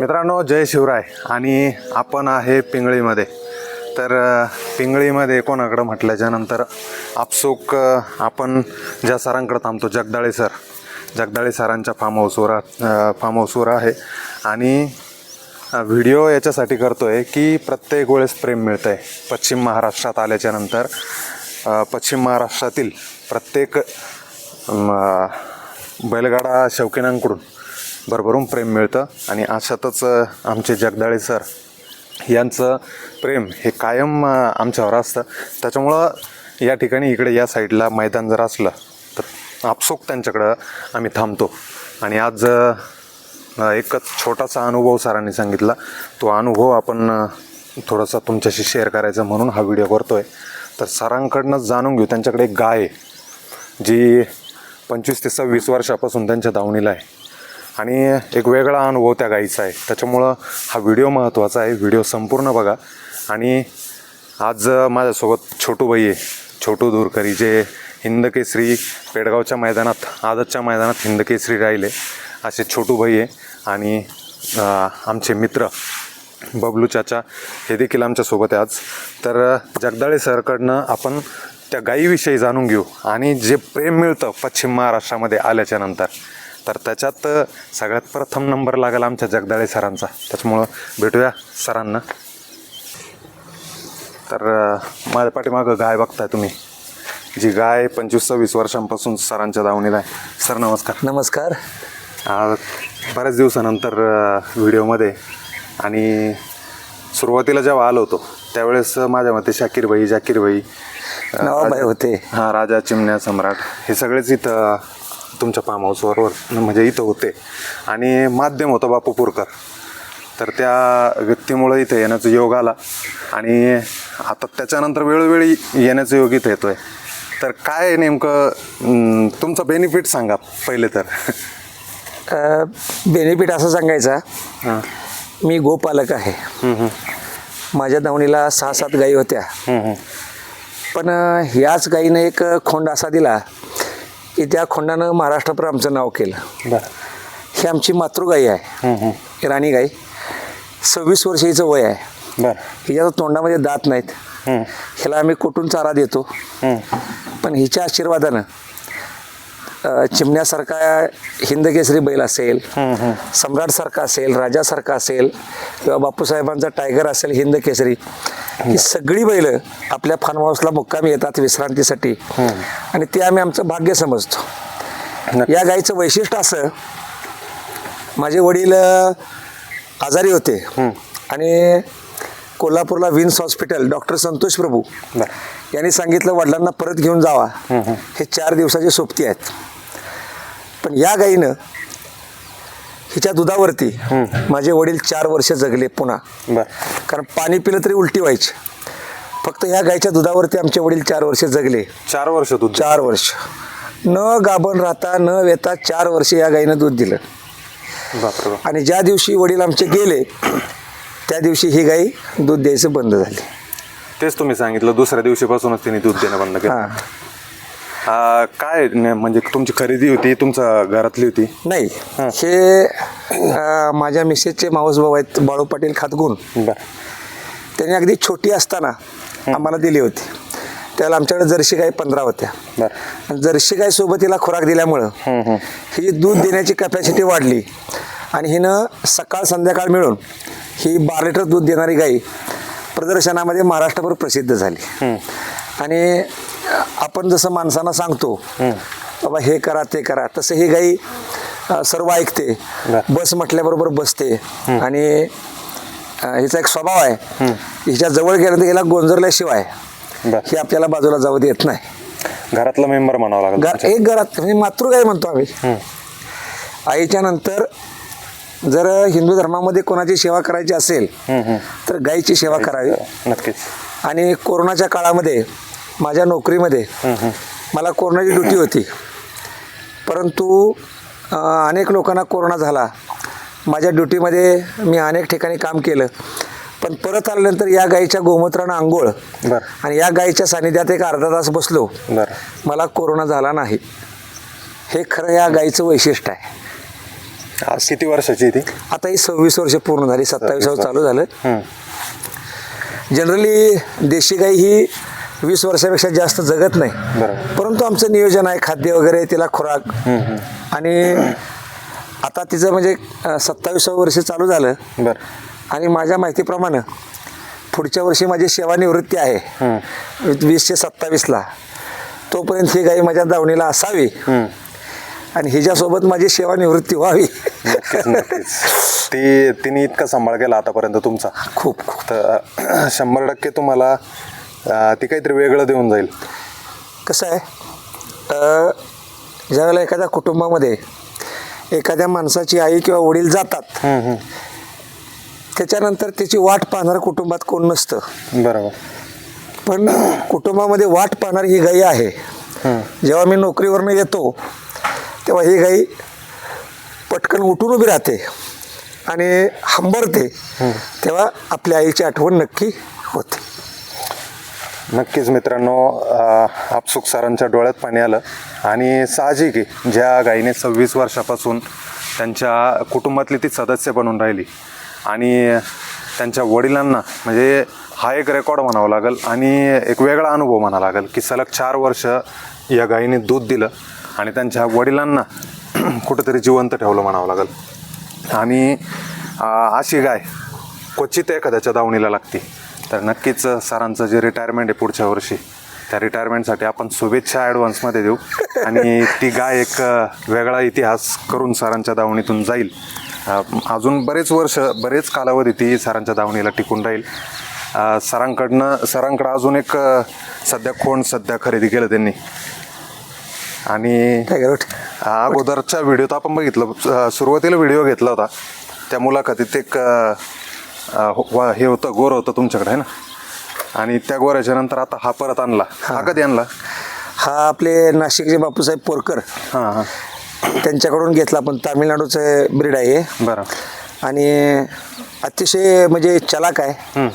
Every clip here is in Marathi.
मित्रांनो जय शिवराय. आणि आपण आहे पिंगळीमध्ये. तर पिंगळीमध्ये कोणाकडं म्हटल्याच्या नंतर आपसूक आपण ज्या सरांकडं थांबतो जगदाळे सर. जगदाळे सरांच्या फार्म हाऊसवर फार्म हाऊसवर आहे. आणि व्हिडिओ याच्यासाठी करतो आहे की प्रत्येक वेळेस प्रेम मिळतं आहे पश्चिम महाराष्ट्रात आल्याच्यानंतर पश्चिम महाराष्ट्रातील प्रत्येक बैलगाडा शौकीनांकडून भरभरून प्रेम मिळतं. आणि अशातच आमचे जगदाळे सर यांचं प्रेम हे कायम आमच्यावर असतं. त्याच्यामुळं या ठिकाणी इकडे या साईडला मैदान जर असलं तर आपसूक त्यांच्याकडं आम्ही थांबतो. आणि आज एकच एक छोटासा अनुभव सरांनी सांगितला. तो अनुभव आपण थोडासा तुमच्याशी शेअर करायचा म्हणून हा व्हिडिओ करतो आहे तर सरांकडनं जाणून घेऊ. त्यांच्याकडे एक गाय आहे जी पंचवीस ते सव्वीस वर्षापासून त्यांच्या दावणीला आहे. आणि एक वेगळा अनुभव त्या गाईचा आहे. त्याच्यामुळं हा व्हिडिओ महत्त्वाचा आहे. व्हिडिओ संपूर्ण बघा. आणि आज माझ्यासोबत छोटू भाई आहे. छोटू दूरकरी जे हिंदकेसरी पेडगावच्या मैदानात आदतच्या मैदानात हिंदकेसरी राहिले. असे छोटू भाई आहे. आणि आमचे मित्र बबलू चाचा हे देखील आमच्यासोबत आहे आज. तर जगदाळे सरकडनं आपण त्या गाईविषयी जाणून घेऊ. आणि जे प्रेम मिळतं पश्चिम महाराष्ट्रामध्ये आल्याच्यानंतर. तर त्याच्यात सगळ्यात प्रथम नंबर लागेल आमच्या जगदाळे सरांचा. त्याच्यामुळं भेटूया सरांना. तर माझ्या पाठीमागं गाय बघताय तुम्ही. जी गाय पंचवीस सव्वीस वर्षांपासून सरांच्या दावणीला आहे. सर नमस्कार. नमस्कार. बऱ्याच दिवसानंतर व्हिडिओमध्ये आणि सुरुवातीला जेव्हा आलो होतो त्यावेळेस माझ्या मते शाकीर भाई जाकीर भाई होते. हां राजा चिमण्या सम्राट हे सगळेच इथं तुमच्या फार्म हाऊसवर म्हणजे इथं होते. आणि माध्यम होतं बापू पुरकर. तर त्या व्यक्तीमुळं इथं येण्याचा योग आला. आणि आता त्याच्यानंतर वेळोवेळी येण्याचा योग इथं येतोय. तर काय नेमकं तुमचा बेनिफिट सांगा पहिले तर. बेनिफिट असं सांगायचा. मी गोपालक आहे. माझ्या दावणीला सहा सात गायी होत्या. पण ह्याच गायीनं एक खोंड असा दिला. की त्या खोंडानं महाराष्ट्रभर आमचं नाव केलं. ही आमची मातृगाई आहे. राणी गाई सव्वीस वर्ष हिचं वय आहे. बरं. हिच्या तोंडामध्ये दात नाहीत. ह्याला आम्ही कुठून चारा देतो? पण हिच्या आशीर्वादानं अ, चिमण्यासारखा हिंदकेसरी बैल असेल सम्राटसारखा असेल राजासारखा असेल किंवा बापूसाहेबांचा टायगर असेल हिंदकेसरी ही सगळी बैल आपल्या फार्म हाऊसला मुक्कामी येतात विश्रांतीसाठी. आणि ते आम्ही आमचं भाग्य समजतो. या गाईचं वैशिष्ट्य असं माझे वडील आजारी होते. आणि कोल्हापूरला Vins hospital doctor Santosh Prabhu यांनी सांगितलं वडिलांना परत घेऊन जावा. हे चार दिवसाचे सोबती आहेत. पण या गाईनं हिच्या दुधावरती माझे वडील चार वर्ष जगले पुन्हा. कारण पाणी पिलं तरी उलटी व्हायची. फक्त या गाईच्या दुधावरती आमचे वडील चार वर्ष जगले. चार वर्ष तू चार वर्ष. न गाभण राहता न वेता चार वर्ष या गाईनं दूध दिलं. आणि ज्या दिवशी वडील आमचे गेले त्या दिवशी ही गाई दूध द्यायचं बंद झाली. तेच तुम्ही सांगितलं दुसऱ्या दिवशीपासूनच तिने दूध देणं बंद केलं. आ, काय ने- म्हणजे तुमची खरेदी होती तुमच्या घरातली होती? नाही. हे. अं, माझ्या मिसेसचे मावस भाऊ आहेत बाळू पाटील खातगुण. बरं. त्यांनी अगदी छोटी असताना आम्हाला दिली होती. त्याला आमच्याकडे जर्सी गाय पंधरा होत्या. बरं. जर्सी गाय सोबत हिला खुराक दिल्यामुळं ही दूध देण्याची कॅपॅसिटी वाढली. आणि हिनं सकाळ संध्याकाळ मिळून ही बारा लिटर दूध देणारी गाई प्रदर्शनामध्ये महाराष्ट्रभर प्रसिद्ध झाली. आणि आपण जसं माणसांना सांगतो बाबा हे करा ते करा. तसं ही गाई सर्व ऐकते. बस म्हटल्याबरोबर बसते. आणि हिचा एक स्वभाव आहे. हिच्या जवळ गेलं तर हिला गोंजरल्याशिवाय ही आपल्याला बाजूला जाऊ देत नाही. घरातला मेंबर म्हणावं लागेल एक घरात म्हणजे मातृगाय म्हणतो आम्ही. आईच्या नंतर जर हिंदू धर्मामध्ये कोणाची सेवा करायची असेल तर गायीची सेवा करावी. नक्कीच. आणि कोरोनाच्या काळामध्ये माझ्या नोकरीमध्ये मला कोरोनाची ड्युटी होती. परंतु अनेक लोकांना कोरोना झाला. माझ्या ड्युटीमध्ये मी अनेक ठिकाणी काम केलं. पण परत आल्यानंतर या गाईच्या गोमूत्रानं आंघोळ आणि या गाईच्या सानिध्यात एक अर्धा तास बसलो. मला कोरोना झाला नाही. हे खरं या गाईचं वैशिष्ट्य आहे. आज किती वर्षाची ती? आता ही सव्वीस वर्ष पूर्ण झाली. सत्तावीसावं चालू झालं. जनरली देशी गाई ही वीस वर्षापेक्षा जास्त जगत नाही. परंतु आमचं नियोजन आहे खाद्य वगैरे तिला खुराक. आणि आता तिचं म्हणजे सत्तावीसावं वर्ष चालू झालं. बरं. आणि माझ्या माहितीप्रमाणे पुढच्या वर्षी माझी सेवानिवृत्ती आहे. वीस ते सत्तावीसला. तोपर्यंत ही गाई माझ्या दावणीला असावी. आणि हिच्यासोबत माझी सेवानिवृत्ती व्हावी. ती तिने इतका सांभाळ केला आतापर्यंत तुमचा. खूप खूप. तर शंभर टक्के तुम्हाला अं, ती काहीतरी वेगळं देऊन जाईल. कसं आहे? अ, ज्यावेळेला एखाद्या कुटुंबामध्ये एखाद्या माणसाची आई किंवा वडील जातात त्याच्यानंतर त्याची वाट पाहणारं कुटुंबात कोण नसतं. बरोबर. पण कुटुंबामध्ये वाट पाहणारी ही गाई आहे. जेव्हा मी नोकरीवरनं येतो तेव्हा ही गाई पटकन उठून उभी राहते आणि हंबरते तेव्हा आपल्या आईची आठवण नक्की होते. नक्कीच मित्रांनो अं, आपसुक सरांच्या डोळ्यात पाणी आलं. आणि साहजिक आहे ज्या गाईने सव्वीस वर्षापासून त्यांच्या कुटुंबातली ती सदस्य बनून राहिली. आणि त्यांच्या वडिलांना म्हणजे हा एक रेकॉर्ड म्हणावा लागेल आणि एक वेगळा अनुभव म्हणावा लागेल की सलग चार वर्ष या गाईने दूध दिलं आणि त्यांच्या वडिलांना कुठंतरी जिवंत ठेवलं म्हणावं लागेल. आणि अशी गाय क्वचित एखाद्याच्या दावणीला लागते. तर नक्कीच सरांचं जे रिटायरमेंट आहे पुढच्या वर्षी त्या रिटायरमेंटसाठी आपण शुभेच्छा ॲडव्हान्समध्ये देऊ. आणि ती गाय एक वेगळा इतिहास करून सरांच्या दावणीतून जाईल. अजून बरेच वर्ष बरेच कालावधी ती सरांच्या दावणीला टिकून राहील. सरांकडनं सरांकडं अजून एक सध्या खोंड सध्या खरेदी केलं त्यांनी? आणि? अगोदरच्या व्हिडिओत आपण बघितलं सुरुवातीला व्हिडिओ घेतला होता. त्या मुलाखतीत एक वा- हे होतं गोर होतं तुमच्याकडे आहे ना? आणि त्या गोऱ्याच्या नंतर आता हा परत आणला. हा. कधी आणला? हा आपले नाशिकचे बापूसाहेब पोरकर. हां हां. त्यांच्याकडून घेतला पण तामिळनाडूचं ब्रीड आहे हे. बरं. आणि अतिशय म्हणजे चलाक आहे. हं.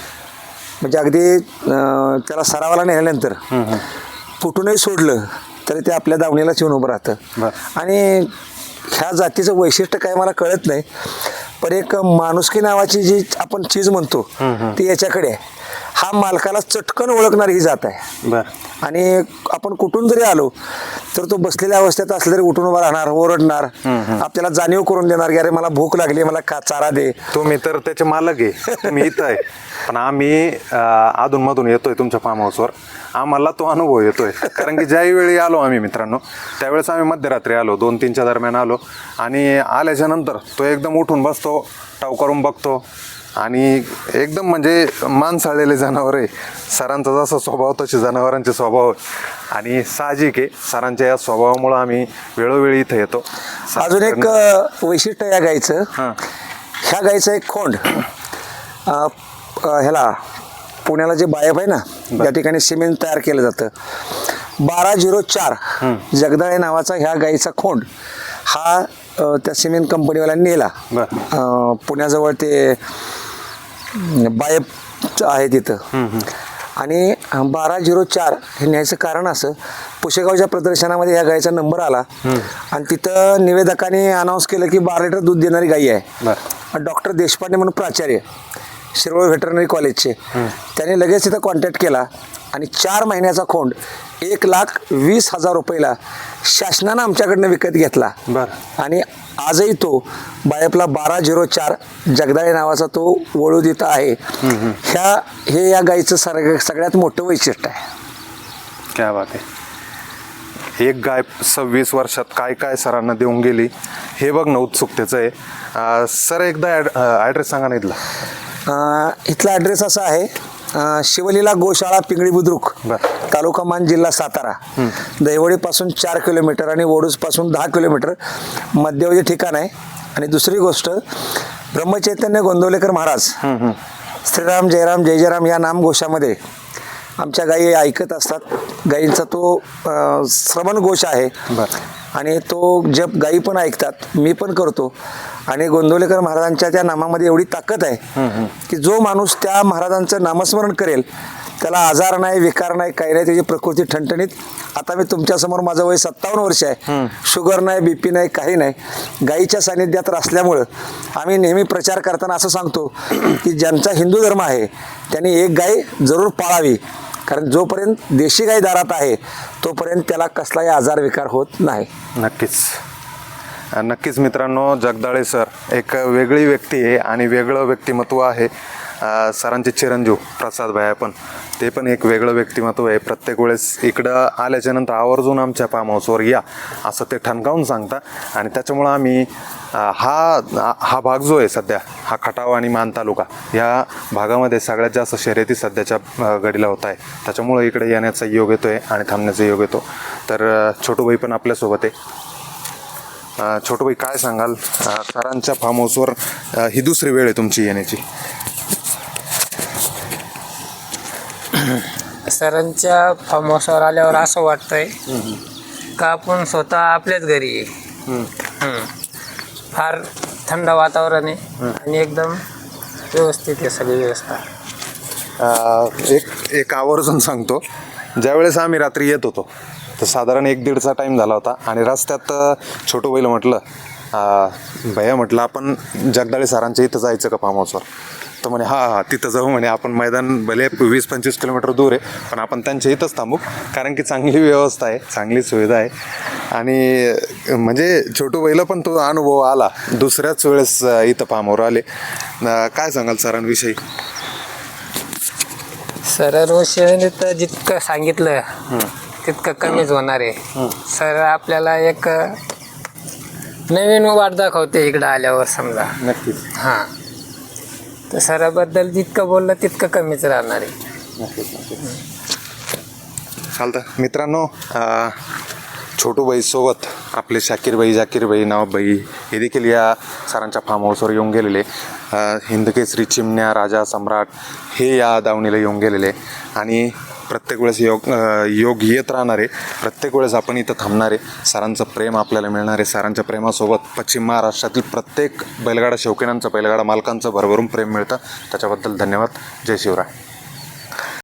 म्हणजे अगदी अं, त्याला सरावाला नेल्यानंतर कुठूनही सोडलं तरी ते आपल्या दावणीलाच येऊन उभं राहतं. बरं. आणि ह्या जातीचं वैशिष्ट्य काय मला कळत नाही पण एक माणुसकी नावाची जी आपण चीज म्हणतो ती याच्याकडे आहे. हा मालकाला चटकन ओळखणारी ही जात आहे. बरं. आणि आपण कुठून जरी आलो तर तो बसलेल्या अवस्थेत असला तरी उठून उभा राहणार ओरडणार. आपल्याला जाणीव करून देणार की अरे मला भूक लागली मला का चारा दे? तुम्ही तर त्याचे मालक आहे. तुम्ही इथं आहे. पण आम्ही अं, अधूनमधून येतोय तुमच्या फार्म हाऊसवर आम्हाला तो अनुभव येतोय. कारण की ज्याही वेळी आलो आम्ही मित्रांनो त्यावेळेस आम्ही मध्यरात्री आलो. दोन तीनच्या दरम्यान आलो. आणि आल्याच्यानंतर तो एकदम उठून बसतो टाव करून बघतो. आणि एकदम म्हणजे माणसाळलेले जनावर आहे. सरांचा जसा स्वभाव तसे जनावरांचे स्वभाव. आणि साहजिक आहे. सरांच्या या स्वभावामुळं आम्ही वेळोवेळी इथं येतो. अजून एक वैशिष्ट्य या गाईचं. हां. ह्या गाईचं एक खोंड. ह्याला पुण्याला जे बायप आहे ना त्या ठिकाणी सिमेंट तयार केलं जातं. बारा झिरो चार जगदाळे नावाचा ह्या गाईचा खोंड हा त्या सिमेंट कंपनीवाल्यांनी नेला. पुण्याजवळ ते बायप आहे तिथं. आणि बारा झिरो चार हे न्यायचं कारण असं पुशेगावच्या प्रदर्शनामध्ये ह्या गायीचा नंबर आला. आणि तिथं निवेदकाने अनाऊन्स केलं की बारा लिटर दूध देणारी गाई आहे. डॉक्टर देशपांडे म्हणून प्राचार्य शिरवळ व्हेटरनरी कॉलेजचे त्याने लगेच तिथं कॉन्टॅक्ट केला. आणि चार महिन्याचा खोंड. एक लाख वीस हजार रुपयाला शासनानं आमच्याकडनं विकत घेतला. बरं. आणि आजही तो बायपला बारा झिरो चार जगदाळे नावाचा तो वळू देत आहे. ह्या हे या गाईचं सर सगळ्यात मोठं वैशिष्ट्य आहे. क्या बात आहे. एक गाय सव्वीस वर्षात काय काय सरांना देऊन गेली हे बघणं उत्सुकतेचं आहे. सर एकदा ॲड ॲड्रेस सांगा ना इथला. इथला ॲड्रेस असा आहे अं, शिवलीला गोशाळा पिंगळी बुद्रुक बरं. तालुका मान जिल्हा सातारा. दहिवडीपासून चार किलोमीटर आणि वडूजपासून दहा किलोमीटर मध्यवर्ती ठिकाण आहे. आणि दुसरी गोष्ट ब्रह्मचैतन्य गोंदवलेकर महाराज श्रीराम जयराम जय जयराम या नामघोषामध्ये आमच्या गायी ऐकत असतात. गायींचा तो श्रवण घोष आहे. आणि तो जप गायी पण ऐकतात मी पण करतो. आणि गोंदवलेकर महाराजांच्या त्या नामामध्ये एवढी ताकद आहे की जो माणूस त्या महाराजांचं नामस्मरण करेल त्याला आजार नाही विकार नाही काही नाही त्याची प्रकृती ठणठणीत. आता मी तुमच्यासमोर माझं वय सत्तावन्न वर्ष आहे. शुगर नाही बीपी नाही काही नाही. गाईच्या सानिध्यात असल्यामुळं आम्ही नेहमी प्रचार करताना असं सांगतो की ज्यांचा हिंदू धर्म आहे त्यांनी एक गाय जरूर पाळावी. कारण जोपर्यंत देशी गाय दारात आहे तोपर्यंत त्याला कसलाही आजार विकार होत नाही. नक्कीच. नक्कीच मित्रांनो जगदाळे सर एक वेगळी व्यक्ती आहे आणि वेगळं व्यक्तिमत्व आहे. सरांचे चिरंजीव प्रसाद भाई पण. ते पण एक वेगळं व्यक्तिमत्व आहे. प्रत्येक वेळेस इकडं आल्याच्यानंतर आवर्जून आमच्या फार्म हाऊसवर या असं ते ठणकावून सांगता. आणि त्याच्यामुळं आम्ही हा हा भाग जो आहे सध्या हा खटाव आणि मान तालुका या भागामध्ये सगळ्यात जास्त शर्यती सध्याच्या घडीला होत आहे. त्याच्यामुळं इकडे येण्याचा योग येतो आहे आणि थांबण्याचा योग येतो. तर छोटू भाई पण आपल्यासोबत आहे. छोटू भाई काय सांगाल? सरांच्या फार्म हाऊसवर ही दुसरी वेळ आहे तुमची येण्याची. सरांच्या फार्म हाऊसवर आल्यावर असं वाटतंय का आपण स्वतः आपल्याच घरी आहे. हम्म. फार थंड वातावरण आहे आणि एकदम व्यवस्थित आहे सगळी व्यवस्था. अ, एक एक आवर्जून सांगतो. ज्यावेळेस आम्ही रात्री येत होतो तर साधारण एक दीडचा टाईम झाला होता आणि रस्त्यात अ, छोटू बैल म्हटलं अ, भैया म्हटलं आपण जगदाळे सरांच्या इथं जायचं का फार्म हाऊसवर तर म्हणे हा हा तिथं जाऊ म्हणे आपण मैदान भले वीस पंचवीस किलोमीटर दूर आहे पण आपण त्यांच्या इथंच थांबू कारण की चांगली व्यवस्था आहे चांगली सुविधा आहे. आणि म्हणजे छोटू बैल पण तो अनुभव आला दुसऱ्याच वेळेस इथं फार्मवर आले. काय सांगाल सरांविषयी? सर तर जितकं सांगितलं तितकं कमीच होणार आहे. सर आपल्याला एक नवीन वाट दाखवते इकडं आल्यावर समजा. नक्कीच. हां. तर सराबद्दल जितकं बोललं तितकं कमीच राहणार आहे. नक्कीच नक्कीच चालतं. मित्रांनो छोटू छोटूबाई सोबत आपले शाकीरबाई जाकीरबाई नावबाई हे देखील या सरांच्या फार्म हाऊसवर येऊन गेलेले. हिंदकेसरी चिमण्या राजा सम्राट हे या दावणीला येऊन गेलेले. आणि प्रत्येक वेळेस योग योग येत राहणार आहे प्रत्येक वेळेस आपण इथं थांबणार आहे सरांचं प्रेम आपल्याला मिळणार आहे सरांच्या प्रेमासोबत पश्चिम महाराष्ट्रातील प्रत्येक बैलगाडा शौकीनांचं बैलगाडा मालकांचं भरभरून प्रेम मिळतं. त्याच्याबद्दल धन्यवाद. जय शिवराय.